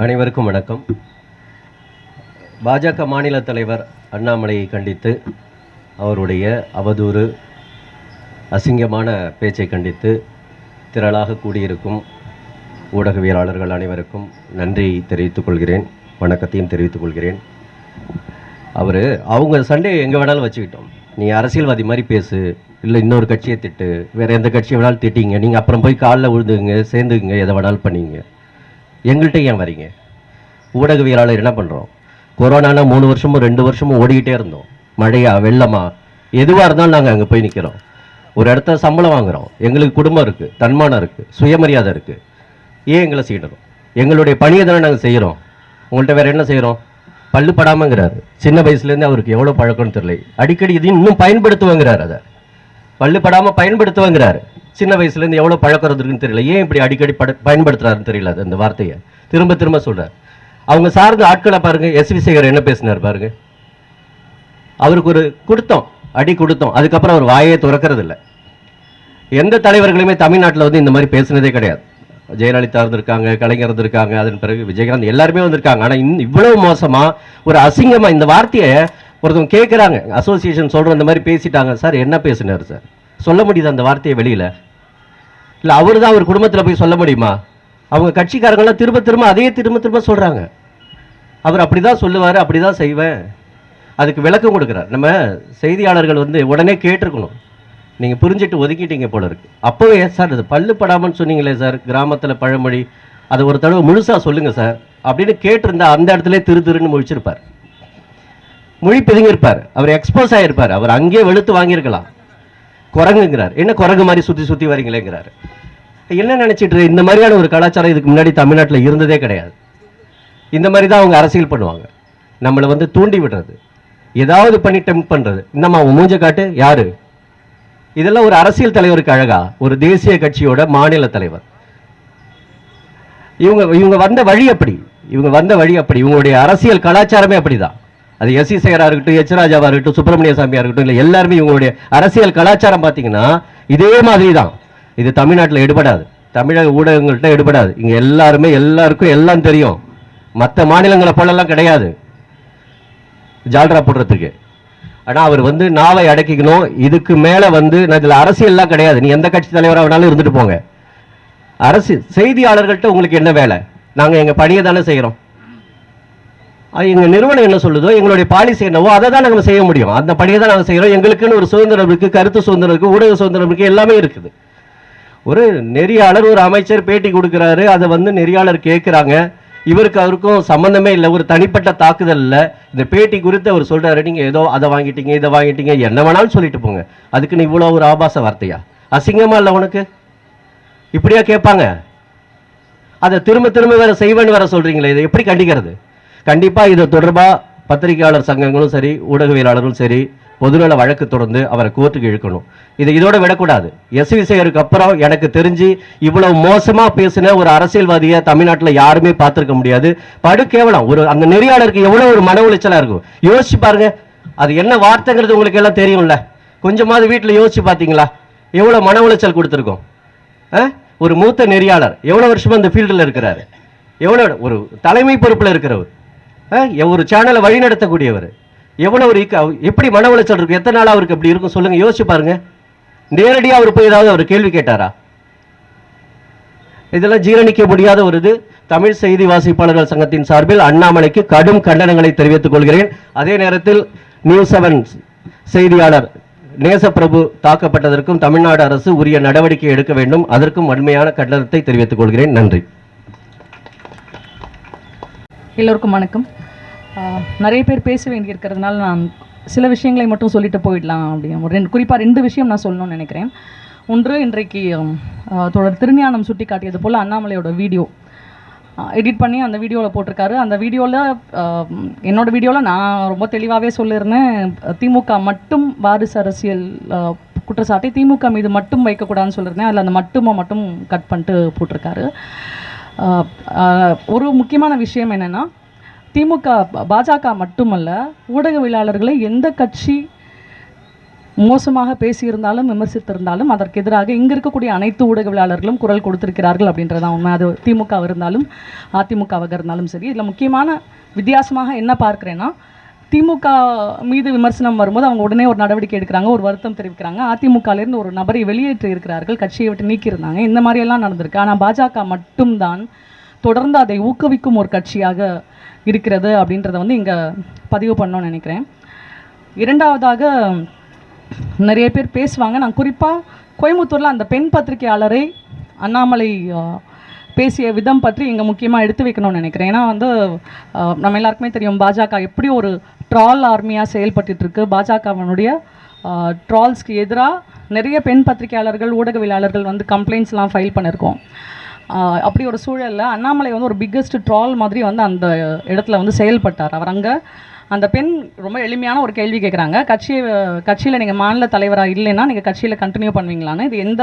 அனைவருக்கும் வணக்கம். பாஜக மாநில தலைவர் அண்ணாமலையை கண்டித்து அவருடைய அவதூறு அசிங்கமான பேச்சை கண்டித்து திரளாக கூடியிருக்கும் ஊடகவியலாளர்கள் அனைவருக்கும் நன்றி தெரிவித்துக் கொள்கிறேன் வணக்கத்தையும் தெரிவித்துக் கொள்கிறேன். அவர் அவங்க சண்டே எங்கே வேணாலும் வச்சுக்கிட்டோம். நீ அரசியல்வாதி மாதிரி பேசு இல்லை இன்னொரு கட்சியை திட்டு வேறு எந்த கட்சியை வேணாலும் திட்டிங்க நீங்கள் அப்புறம் போய் காலில் விழுந்துங்க சேர்ந்துங்க எதை வேணாலும் பண்ணிங்க. எங்கள்கிட்ட ஏன் வரீங்க? ஊடகவியலாளர் என்ன பண்ணுறோம் கொரோனானா மூணு வருஷமும் ரெண்டு வருஷமும் ஓடிக்கிட்டே இருந்தோம். மழையா வெள்ளமா? எதுவாக இருந்தாலும் நாங்கள் அங்கே போய் நிற்கிறோம் ஒரு இடத்த சம்பளம் வாங்குகிறோம் எங்களுக்கு குடும்பம் இருக்குது தன்மானம் இருக்குது சுயமரியாதை இருக்குது ஏன் எங்களை செய்யணும்? எங்களுடைய பணியை தானே நாங்கள் செய்கிறோம் உங்கள்கிட்ட வேறு என்ன செய்கிறோம் பல்லு படாமங்கிறாரு. சின்ன வயசுலேருந்து அவருக்கு எவ்வளோ பழக்கம்னு தெரியல. அடிக்கடி இது இன்னும் பயன்படுத்துவங்கிறார் அதை. பல்லு படாமல் பயன்படுத்துவேங்கிறாரு. சின்ன வயசுலேருந்து எவ்வளோ பழக்கம் இருக்குன்னு தெரியல. ஏன் இப்படி அடிக்கடி பட பயன்படுத்துறாருன்னு தெரியல அந்த வார்த்தையை. திரும்ப திரும்ப சொல்கிறார் அவங்க சார்ந்த ஆட்களை பாருங்க எஸ் வி சேகர் என்ன பேசினார் பாருங்க. அவருக்கு ஒரு கொடுத்தோம் அடி கொடுத்தோம். அதுக்கப்புறம் அவர் வாயே திறக்கிறது இல்லை எந்த தலைவர்களுமே தமிழ்நாட்டில் வந்து இந்த மாதிரி பேசுனதே கிடையாது. ஜெயலலிதா இருந்திருக்காங்க கலைஞர் இருந்திருக்காங்க அதன் பிறகு விஜயகாந்த் எல்லாருமே வந்திருக்காங்க. ஆனால் இன்னும் இவ்வளவு மோசமா ஒரு அசிங்கமா இந்த வார்த்தையை ஒருத்தவங்க கேட்குறாங்க அசோசியேஷன் சொல்ற இந்த மாதிரி பேசிட்டாங்க. சார் என்ன பேசினார் சார்? சொல்ல முடியுது அந்த வார்த்தையை வெளியில்? இல்லை அவர் தான் அவர் குடும்பத்தில் போய் சொல்ல முடியுமா? அவங்க கட்சிக்காரங்களாம் திரும்ப திரும்ப அதையே திரும்ப திரும்ப சொல்கிறாங்க அவர் அப்படி தான் சொல்லுவார் அப்படி தான் செய்வேன். அதுக்கு விளக்கம் கொடுக்குறார். நம்ம செய்தியாளர்கள் வந்து உடனே கேட்டிருக்கணும். நீங்கள் புரிஞ்சுட்டு ஒதுக்கிட்டீங்க போல இருக்கு. அப்போவே சார் அது பல்லு படாமன்னு சொன்னீங்களே சார் கிராமத்தில் பழமொழி. அதை ஒரு தடவை முழுசாக சொல்லுங்கள் சார் அப்படின்னு கேட்டிருந்தா அந்த இடத்துல திரு திருன்னு முழிச்சிருப்பார். மொழி பிதுங்கியிருப்பார் அவர் எக்ஸ்போஸ் ஆகிருப்பார் அவர் அங்கேயே வெளுத்து வாங்கியிருக்கலாம். குரங்குங்கிறார். என்ன குரங்கு மாதிரி சுற்றி சுற்றி வரீங்களேங்கிறாரு. என்ன நினச்சிட்டு இந்த மாதிரியான ஒரு கலாச்சாரம் இதுக்கு முன்னாடி தமிழ்நாட்டில் இருந்ததே கிடையாது. இந்த மாதிரி தான் அவங்க அரசியல் பண்ணுவாங்க. நம்மளை வந்து தூண்டி விடுறது. ஏதாவது பண்ணி டெம்ப் பண்ணுறது இந்தம்மா உன் மூஞ்ச காட்டு? யாரு? இதெல்லாம் ஒரு அரசியல் தலைவருக்கு அழகா ஒரு தேசிய கட்சியோட மாநில தலைவர். இவங்க இவங்க வந்த வழி அப்படி. இவங்க வந்த வழி அப்படி. இவங்களுடைய அரசியல் கலாச்சாரமே அப்படிதான். அது எஸ் சி சேகரா இருக்கட்டும் எச் ராஜாவா இருக்கட்டும் சுப்பிரமணிய சாமியா இருக்கட்டும் இல்லை எல்லாருமே இவங்களுடைய அரசியல் கலாச்சாரம் பார்த்தீங்கன்னா இதே மாதிரி தான் இது தமிழ்நாட்டில் எடுபடாது. தமிழக ஊடகங்கள்கிட்ட எடுபடாது. இங்கே எல்லாருமே எல்லாருக்கும் எல்லாம் தெரியும். மற்ற மாநிலங்களை போலெல்லாம் கிடையாது. ஜால்ரா போடுறதுக்கு. ஆனால் அவர் வந்து நாவை அடக்கிக்கணும். இதுக்கு மேலே வந்து நான் இதில் அரசியல்லாம் கிடையாது. நீ எந்த கட்சி தலைவராக வேணாலும் இருந்துட்டு போங்க. அரசு செய்தியாளர்கள்ட்ட உங்களுக்கு என்ன வேலை? நாங்கள் எங்கள் பணியை தானே செய்கிறோம் எங்கள் நிறுவனம் என்ன சொல்லுதோ எங்களுடைய பாலிசி என்னவோ அதை தான் நாங்கள் செய்ய முடியும். அந்த பணியை தான் நாங்கள் செய்கிறோம் எங்களுக்குன்னு ஒரு சுதந்திரம் இருக்குது கருத்து சுதந்திரம் இருக்குது ஊடக சுதந்திரம் இருக்குது எல்லாமே இருக்குது. ஒரு நெறியாளர் ஒரு அமைச்சர் பேட்டி கொடுக்குறாரு. அதை வந்து நெறியாளர் கேட்குறாங்க. இவருக்கு அவருக்கும் சம்மந்தமே இல்லை. ஒரு தனிப்பட்ட தாக்குதல் இல்லை. இந்த பேட்டி குறித்து அவர் சொல்கிறாரு நீங்கள் ஏதோ அதை வாங்கிட்டீங்க இதை வாங்கிட்டீங்க என்ன வேணாலும் சொல்லிட்டு போங்க. அதுக்குன்னு இவ்வளோ ஒரு ஆபாச வார்த்தையா? அசிங்கமாக இல்லை உனக்கு? இப்படியா கேட்பாங்க? அதை திரும்ப திரும்ப வேற செய்வேன்னு வேற சொல்கிறீங்களே இதை எப்படி கண்டிக்கிறது? கண்டிப்பாக இது தொடர்பாக பத்திரிகையாளர் சங்கங்களும் சரி ஊடகவியலாளர்களும் சரி பொதுநல வழக்கு தொடர்ந்து அவரை கோர்ட்டுக்கு இழுக்கணும். இதை இதோட விடக்கூடாது. எஸ் விசையருக்கு அப்புறம் எனக்கு தெரிஞ்சு இவ்வளவு மோசமா பேசின ஒரு அரசியல்வாதியை தமிழ்நாட்டில் யாருமே பார்த்துருக்க முடியாது. படு கேவலம். ஒரு அந்த நெறியாளருக்கு எவ்வளவு ஒரு மன உளைச்சலா இருக்கும். யோசிச்சு பாருங்க. அது என்ன வார்த்தைங்கிறது உங்களுக்கு எல்லாம் தெரியும்ல. கொஞ்சமாவது வீட்டில் யோசிச்சு பார்த்தீங்களா எவ்வளோ மன உளைச்சல் கொடுத்துருக்கோம். ஆ? ஒரு மூத்த நெறியாளர். எவ்வளோ வருஷமா இந்த ஃபீல்டில் இருக்கிறாரு. எவ்வளோ ஒரு தலைமை பொறுப்பில் இருக்கிறவர். ஒரு சேனலை வழி நடத்தக்கூடியவர் எவ்வளவு ஒரு எப்படி மன உளைச்சல் இருக்கு? எத்தனை நாள் அவருக்கு அப்படி இருக்கும் சொல்லுங்க யோசிச்சு பாருங்க. நேரடியா அவர் போய் ஏதாவது அவர் கேள்வி கேட்டாரா? இதெல்லாம் ஜீரணிக்க முடியாத ஒரு இது. தமிழ் செய்தி வாசிப்பாளர்கள் சங்கத்தின் சார்பில் அண்ணாமலைக்கு கடும் கண்டனங்களை தெரிவித்துக் கொள்கிறேன். அதே நேரத்தில் நியூஸ் செவன் செய்தியாளர் நேசப்பிரபு தாக்கப்பட்டதற்கும் தமிழ்நாடு அரசு உரிய நடவடிக்கை எடுக்க வேண்டும். அதற்கும் வன்மையான கண்டனத்தை தெரிவித்துக் கொள்கிறேன். நன்றி. எல்லோருக்கும் வணக்கம். நிறைய பேர் பேச வேண்டியிருக்கிறதுனால நான் சில விஷயங்களை மட்டும் சொல்லிட்டு போயிடலாம் அப்படின்னு. ஒரு ரெண்டு குறிப்பாக ரெண்டு விஷயம் நான் சொல்லணும்னு நினைக்கிறேன். ஒன்று இன்றைக்கு தொடர் திருஞானம் சுட்டி காட்டியது போல் அண்ணாமலையோட வீடியோ. எடிட் பண்ணி அந்த வீடியோவில் போட்டிருக்காரு. அந்த வீடியோவில் என்னோடய வீடியோவில் நான் ரொம்ப தெளிவாகவே சொல்லியிருந்தேன் திமுக மட்டும் வாரிசு அரசியல் குற்றச்சாட்டை திமுக மீது மட்டும் வைக்கக்கூடாதுன்னு சொல்லியிருந்தேன் அதில் அந்த மட்டுமை மட்டும் கட் பண்ணிட்டு போட்டிருக்காரு. ஒரு முக்கியமான விஷயம் என்னென்னா திமுக பாஜக மட்டுமல்ல ஊடகவியலாளர்களை எந்த கட்சி மோசமாக பேசியிருந்தாலும் விமர்சித்திருந்தாலும் அதற்கு எதிராக இங்கே இருக்கக்கூடிய அனைத்து ஊடகவியலாளர்களும் குரல் கொடுத்திருக்கிறார்கள் அப்படின்றதான் உண்மை. அது திமுக இருந்தாலும் அதிமுகவாக இருந்தாலும் சரி. இதில் முக்கியமான வித்தியாசமாக என்ன பார்க்குறேன்னா திமுக மீது விமர்சனம் வரும்போது அவங்க உடனே ஒரு நடவடிக்கை எடுக்கிறாங்க ஒரு வருத்தம் தெரிவிக்கிறாங்க. அதிமுகலேருந்து ஒரு நபரை வெளியேற்றி இருக்கிறார்கள் கட்சியை விட்டு நீக்கியிருந்தாங்க. இந்த மாதிரியெல்லாம் நடந்திருக்கு. ஆனால் பாஜக மட்டும்தான் தொடர்ந்து அதை ஊக்குவிக்கும் ஒரு கட்சியாக இருக்கிறது அப்படின்றத வந்து இங்கே பதிவு பண்ணணும்னு நினைக்கிறேன். இரண்டாவதாக நிறைய பேர் பேசுவாங்க. நான் குறிப்பாக கோயம்புத்தூரில் அந்த பெண் பத்திரிகையாளரை அண்ணாமலை பேசிய விதம் பற்றி இங்கே முக்கியமாக எடுத்து வைக்கணும்னு நினைக்கிறேன். ஏன்னா வந்து நம்ம எல்லாருக்குமே தெரியும் பாஜக எப்படி ஒரு ட்ரால் ஆர்மியாக செயல்பட்டுருக்கு பாஜகவனுடைய ட்ரால்ஸ்க்கு எதிராக நிறைய பெண் பத்திரிகையாளர்கள் ஊடகவியலாளர்கள் வந்து கம்ப்ளைண்ட்ஸ்லாம் ஃபைல் பண்ணியிருக்கோம் அப்படி ஒரு சூழலில் அண்ணாமலை வந்து ஒரு பிக்கஸ்ட் ட்ரால் மாதிரி வந்து அந்த இடத்துல வந்து செயல்பட்டார். அவர் அங்கே அந்த பெண் ரொம்ப எளிமையான ஒரு கேள்வி கேட்குறாங்க கட்சி கட்சியில் நீங்கள் மாநில தலைவராக இல்லைன்னா நீங்கள் கட்சியில் கண்டினியூ பண்ணுவீங்களான்னு இது எந்த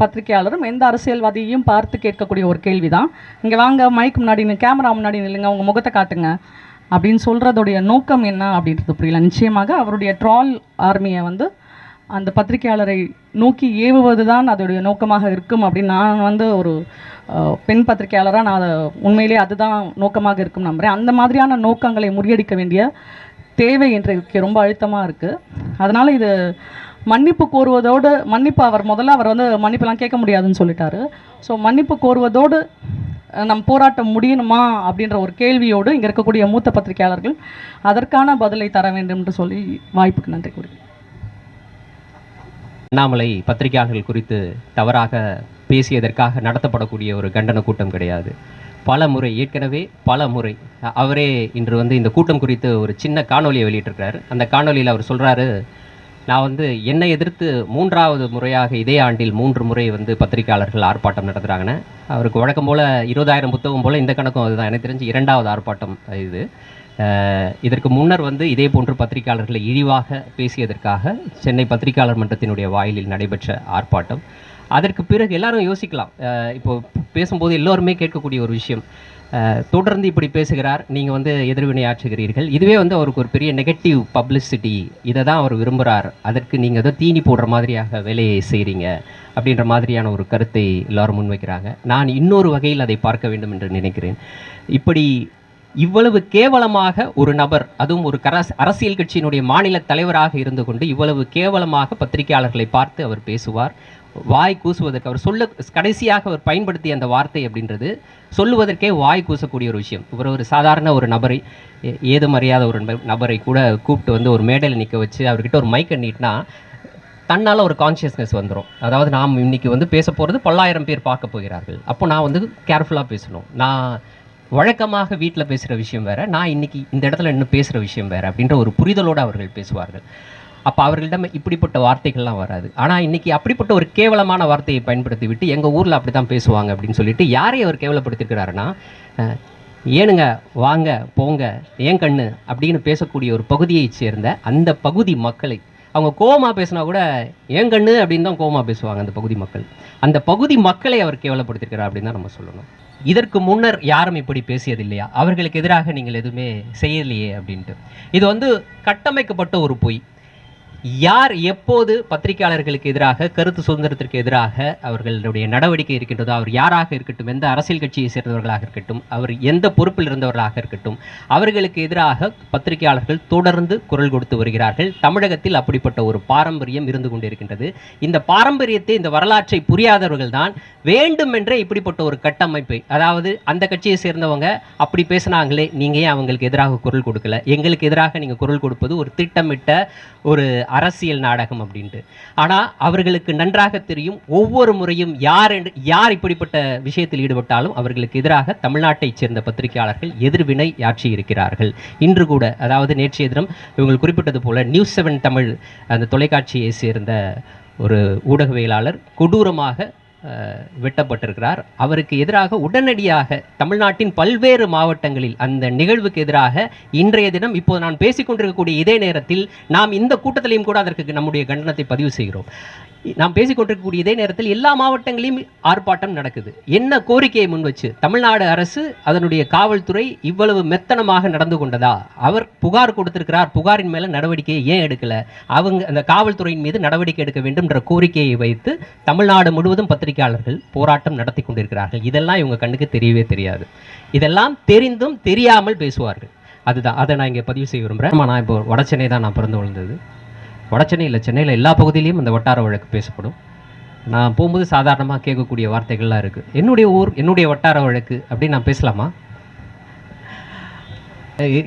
பத்திரிகையாளரும் எந்த அரசியல்வாதியையும் பார்த்து கேட்கக்கூடிய ஒரு கேள்வி தான் இங்கே வாங்க மைக் முன்னாடி கேமரா முன்னாடி நில்லுங்க உங்கள் முகத்தை காட்டுங்க அப்படின்னு சொல்கிறதுடைய நோக்கம் என்ன அப்படின்றது புரியல. நிச்சயமாக அவருடைய ட்ரால் ஆர்மியை வந்து அந்த பத்திரிகையாளரை நோக்கி ஏவுவது தான் அதோடைய நோக்கமாக இருக்கும் அப்படின்னு நான் வந்து ஒரு பெண் பத்திரிகையாளராக நான் அதை உண்மையிலேயே அதுதான் நோக்கமாக இருக்கும் நம்புகிறேன் அந்த மாதிரியான நோக்கங்களை முறியடிக்க வேண்டிய தேவை இன்றைக்கு ரொம்ப அழுத்தமாக இருக்குது அதனால் இது மன்னிப்பு கோருவதோடு மன்னிப்பு அவர் முதல்ல அவர் வந்து மன்னிப்புலாம் கேட்க முடியாதுன்னு சொல்லிட்டாரு. ஸோ மன்னிப்பு கோருவதோடு நம் போராட்டம் முடியணுமா அப்படின்ற ஒரு கேள்வியோடு இங்கே இருக்கக்கூடிய மூத்த பத்திரிகையாளர்கள் அதற்கான பதிலை தர வேண்டும் என்று சொல்லி வாய்ப்புக்கு நன்றி கூறுகிறேன். அண்ணாமலை பத்திரிகையாளர்கள் குறித்து தவறாக பேசியதற்காக நடத்தப்படக்கூடிய ஒரு கண்டன கூட்டம் கிடையாது. பல முறை ஏற்கனவே பல முறை அவரே இன்று வந்து இந்த கூட்டம் குறித்து ஒரு சின்ன காணொலியை வெளியிட்டிருக்கிறார். அந்த காணொலியில் அவர் சொல்கிறாரு நான் வந்து என்னை எதிர்த்து மூன்றாவது முறையாக இதே ஆண்டில் மூன்று முறை வந்து பத்திரிகையாளர்கள் ஆர்ப்பாட்டம் நடத்துகிறாங்கன்னு அவருக்கு வழக்கம் போல் இருபதாயிரம் புத்தகம் போல் இந்த கணக்கும் அதுதான். எனக்கு தெரிஞ்சு இரண்டாவது ஆர்ப்பாட்டம் இது. இதற்கு முன்னர் வந்து இதே போன்று பத்திரிகையாளர்களை இழிவாக பேசியதற்காக சென்னை பத்திரிகையாளர் மன்றத்தினுடைய வாயிலில் நடைபெற்ற ஆர்ப்பாட்டம். அதற்கு பிறகு எல்லாரும் யோசிக்கலாம். இப்போ பேசும்போது எல்லோருமே கேட்கக்கூடிய ஒரு விஷயம். தொடர்ந்து இப்படி பேசுகிறார் நீங்கள் வந்து எதிர்வினை ஆற்றுகிறீர்கள். இதுவே வந்து அவருக்கு ஒரு பெரிய நெகட்டிவ் பப்ளிசிட்டி இதை தான் அவர் விரும்புகிறார் அதற்கு நீங்கள் ஏதோ தீனி போடுற மாதிரியாக வேலையை செய்கிறீங்க அப்படின்ற மாதிரியான ஒரு கருத்தை எல்லாரும் முன்வைக்கிறாங்க. நான் இன்னொரு வகையில் அதை பார்க்க வேண்டும் என்று நினைக்கிறேன். இப்படி இவ்வளவு கேவலமாக ஒரு நபர் அதுவும் ஒரு கரஸ் அரசியல் கட்சியினுடைய மாநில தலைவராக இருந்து கொண்டு இவ்வளவு கேவலமாக பத்திரிகையாளர்களை பார்த்து அவர் பேசுவார். வாய் கூசுவதற்கு அவர் சொல்ல கடைசியாக அவர் பயன்படுத்திய அந்த வார்த்தை அப்படின்றது சொல்லுவதற்கே வாய் கூசக்கூடிய ஒரு விஷயம். இவர் ஒரு சாதாரண ஒரு நபரை ஏ- ஏதும் அறியாத ஒரு நபரை கூட கூப்பிட்டு வந்து ஒரு மேடையில் நிற்க வச்சு அவர்கிட்ட ஒரு மைக்கை நீட்டினா தன்னால் ஒரு கான்ஷியஸ்னஸ் வந்துடும் அதாவது நாம் இன்னைக்கு வந்து பேச போகிறது பல்லாயிரம் பேர் பார்க்க போகிறார்கள். அப்போ நான் வந்து கேர்ஃபுல்லாக பேசணும். நான் வழக்கமாக வீட்டில் பேசுகிற விஷயம் வேறு. நான் இன்னைக்கு இந்த இடத்துல இன்னும் பேசுகிற விஷயம் வேறு அப்படின்ற ஒரு புரிதலோடு அவர்கள் பேசுவார்கள். அப்போ அவர்களிடம் இப்படிப்பட்ட வார்த்தைகள்லாம் வராது. ஆனால் இன்றைக்கி அப்படிப்பட்ட ஒரு கேவலமான வார்த்தையை பயன்படுத்தி விட்டு எங்கள் ஊரில் அப்படி தான் பேசுவாங்க அப்படின்னு சொல்லிட்டு யாரை அவர் கேவலப்படுத்திருக்கிறாருன்னா ஏனுங்க வாங்க போங்க ஏன் கண்ணு? அப்படின்னு பேசக்கூடிய ஒரு பகுதியை சேர்ந்த அந்த பகுதி மக்களை. அவங்க கோவமாக பேசினா கூட ஏன் கண்ணு? அப்படின்னு தான் கோவமாக பேசுவாங்க அந்த பகுதி மக்கள். அந்த பகுதி மக்களை அவர் கேவலப்படுத்திருக்கிறார் அப்படின்னு தான் நம்ம சொல்லணும். இதற்கு முன்னர் யாரும் இப்படி பேசியது இல்லையா அவர்களுக்கு எதிராக நீங்கள் எதுவுமே செய்யலையே அப்படின்ட்டு. இது வந்து கட்டமைக்கப்பட்ட ஒரு பொய். யார் எப்போது பத்திரிகையாளர்களுக்கு எதிராக கருத்து சுதந்திரத்திற்கு எதிராக அவர்களுடைய நடவடிக்கை இருக்கின்றதோ அவர் யாராக இருக்கட்டும் எந்த அரசியல் கட்சியை சேர்ந்தவர்களாக இருக்கட்டும் அவர் எந்த பொறுப்பில் இருந்தவர்களாக இருக்கட்டும் அவர்களுக்கு எதிராக பத்திரிகையாளர்கள் தொடர்ந்து குரல் கொடுத்து வருகிறார்கள். தமிழகத்தில் அப்படிப்பட்ட ஒரு பாரம்பரியம் இருந்து கொண்டிருக்கின்றது. இந்த பாரம்பரியத்தை இந்த வரலாற்றை புரியாதவர்கள் தான் வேண்டுமென்றே இப்படிப்பட்ட ஒரு கட்டமைப்பை அதாவது அந்த கட்சியை சேர்ந்தவங்க அப்படி பேசினாங்களே நீங்கள் ஏன் அவங்களுக்கு எதிராக குரல் கொடுக்கல? எங்களுக்கு எதிராக நீங்கள் குரல் கொடுப்பது ஒரு திட்டமிட்ட ஒரு அரசியல் நாடகம் அப்படின்ட்டு. ஆனால் அவர்களுக்கு நன்றாக தெரியும் ஒவ்வொரு முறையும் யார் என்று யார் இப்படிப்பட்ட விஷயத்தில் ஈடுபட்டாலும் அவர்களுக்கு எதிராக தமிழ்நாட்டைச் சேர்ந்த பத்திரிகையாளர்கள் எதிர்வினை ஆற்றி இருக்கிறார்கள். இன்று கூட அதாவது நேற்றைய தினம் இவங்கள் குறிப்பிட்டது போல நியூஸ் செவன் தமிழ் அந்த தொலைக்காட்சியை சேர்ந்த ஒரு ஊடகவியலாளர் கொடூரமாக வெட்டப்பட்டிருக்கிறார். அவருக்கு எதிராக உடனடியாக தமிழ்நாட்டின் பல்வேறு மாவட்டங்களில் அந்த நிகழ்வுக்கு எதிராக இன்றைய தினம் இப்போது நான் பேசிக்கொண்டிருக்கக்கூடிய இதே நேரத்தில் நாம் இந்த கூட்டத்திலையும் கூட அதற்கு நம்முடைய கண்டனத்தை பதிவு செய்கிறோம். நாம் பேசிக்கொண்டிருக்கக்கூடிய இதே நேரத்தில் எல்லா மாவட்டங்களிலும் ஆர்ப்பாட்டம் நடக்குது. என்ன கோரிக்கையை முன்வச்சு தமிழ்நாடு அரசு அதனுடைய காவல்துறை இவ்வளவு மெத்தனமாக நடந்து கொண்டதா? அவர் புகார் கொடுத்திருக்கிறார். புகாரின் மேல நடவடிக்கையை ஏன் எடுக்கல? அவங்க அந்த காவல்துறையின் மீது நடவடிக்கை எடுக்க வேண்டும் என்ற கோரிக்கையை வைத்து தமிழ்நாடு முழுவதும் பத்திரிகையாளர்கள் போராட்டம் நடத்தி கொண்டிருக்கிறார்கள். இதெல்லாம் இவங்க கண்ணுக்கு தெரியவே தெரியாது. இதெல்லாம் தெரிந்தும் தெரியாமல் பேசுவார்கள். அதுதான். அதை நான் இங்கே பதிவு செய்ய விரும்புகிறேன் ஆமா, நான் இப்போ வடசென்னை தான் நான் பிறந்து வளர்ந்தது. வடசென்னை சென்னையில் எல்லா பகுதியிலையும் இந்த வட்டார வழக்கு பேசப்படும். நான் போகும்போது சாதாரணமாக கேட்கக்கூடிய வார்த்தைகள்லாம் இருக்குது என்னுடைய ஊர் என்னுடைய வட்டார வழக்கு அப்படின்னு நான் பேசலாமா?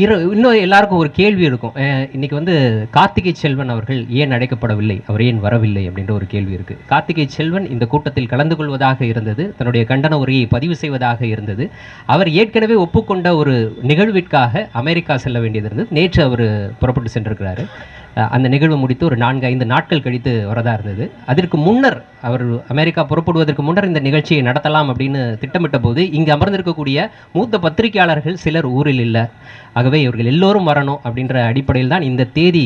இரு இன்னும் எல்லாருக்கும் ஒரு கேள்வி இருக்கும். இன்றைக்கி வந்து கார்த்திகை செல்வன் அவர்கள் ஏன் அழைக்கப்படவில்லை? அவர் ஏன் வரவில்லை அப்படின்ற ஒரு கேள்வி இருக்குது கார்த்திகை செல்வன் இந்த கூட்டத்தில் கலந்து கொள்வதாக இருந்தது தன்னுடைய கண்டன உரையை பதிவு செய்வதாக இருந்தது. அவர் ஏற்கனவே ஒப்புக்கொண்ட ஒரு நிகழ்விற்காக அமெரிக்கா செல்ல வேண்டியது இருந்தது. நேற்று அவர் புறப்பட்டு சென்றிருக்கிறாரு. அந்த நிகழ்வு முடித்து ஒரு நான்கு ஐந்து நாட்கள் கழித்து வரதா இருந்தது. அதற்கு முன்னர் அவர் அமெரிக்கா புறப்படுவதற்கு முன்னர் இந்த நிகழ்ச்சியை நடத்தலாம் அப்படின்னு திட்டமிட்ட போது இங்கு அமர்ந்திருக்கக்கூடிய மூத்த பத்திரிகையாளர்கள் சிலர் ஊரில் இல்லை. ஆகவே இவர்கள் எல்லோரும் வரணும் அப்படின்ற அடிப்படையில் தான் இந்த தேதி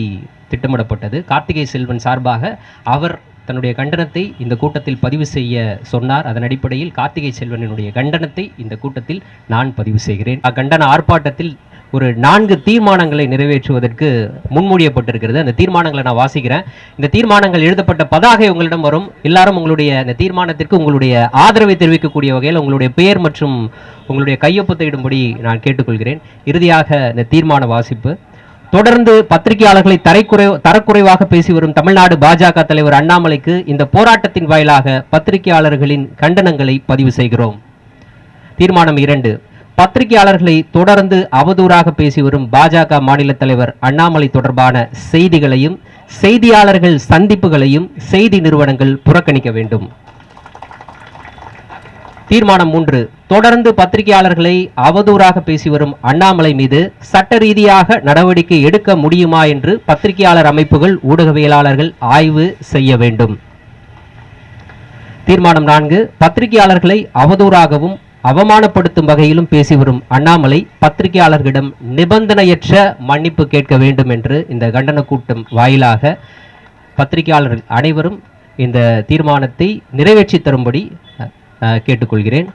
திட்டமிடப்பட்டது. கார்த்திகை செல்வன் சார்பாக அவர் தன்னுடைய கண்டனத்தை இந்த கூட்டத்தில் பதிவு செய்ய சொன்னார். அதன் அடிப்படையில் கார்த்திகை செல்வனினுடைய கண்டனத்தை இந்த கூட்டத்தில் நான் பதிவு செய்கிறேன். அக்கண்டன ஆர்ப்பாட்டத்தில் ஒரு நான்கு தீர்மானங்களை நிறைவேற்றுவதற்கு முன்மொழியப்பட்டிருக்கிறது. அந்த தீர்மானங்களை நான் வாசிக்கிறேன். இந்த தீர்மானங்கள் எழுதப்பட்ட பதாகை உங்களிடம் வரும். எல்லாரும் உங்களுடைய இந்த தீர்மானத்திற்கு உங்களுடைய ஆதரவை தெரிவிக்கக்கூடிய வகையில் உங்களுடைய பெயர் மற்றும் உங்களுடைய கையொப்பத்தை இடும்படி நான் கேட்டுக்கொள்கிறேன். இறுதியாக இந்த தீர்மான வாசிப்பு. தொடர்ந்து பத்திரிகையாளர்களை தரைக்குறை தரக்குறைவாக பேசி வரும் தமிழ்நாடு பாஜக தலைவர் அண்ணாமலைக்கு இந்த போராட்டத்தின் வாயிலாக பத்திரிகையாளர்களின் கண்டனங்களை பதிவு செய்கிறோம். தீர்மானம் இரண்டு. பத்திரிகையாளர்களை தொடர்ந்து அவதூறாக பேசி வரும் பாஜக மாநில தலைவர் அண்ணாமலை தொடர்பான செய்திகளையும் செய்தியாளர்கள் சந்திப்புகளையும் செய்தி நிறுவனங்கள் புறக்கணிக்க வேண்டும். தீர்மானம் மூன்று. தொடர்ந்து பத்திரிகையாளர்களை அவதூறாக பேசி வரும் அண்ணாமலை மீது சட்ட ரீதியாக நடவடிக்கை எடுக்க முடியுமா என்று பத்திரிகையாளர் அமைப்புகள் ஊடகவியலாளர்கள் ஆய்வு செய்ய வேண்டும். தீர்மானம் நான்கு. பத்திரிகையாளர்களை அவதூறாகவும் அவமானப்படுத்தும் வகையிலும் பேசி வரும் அண்ணாமலை பத்திரிகையாளர்களிடம் நிபந்தனையற்ற மன்னிப்பு கேட்க வேண்டும் என்று இந்த கண்டன கூட்டம் வாயிலாக பத்திரிகையாளர்கள் அனைவரும் இந்த தீர்மானத்தை நிறைவேற்றி தரும்படி அஹ், அஹ், கேட்டுக்கொள்கிறேன்.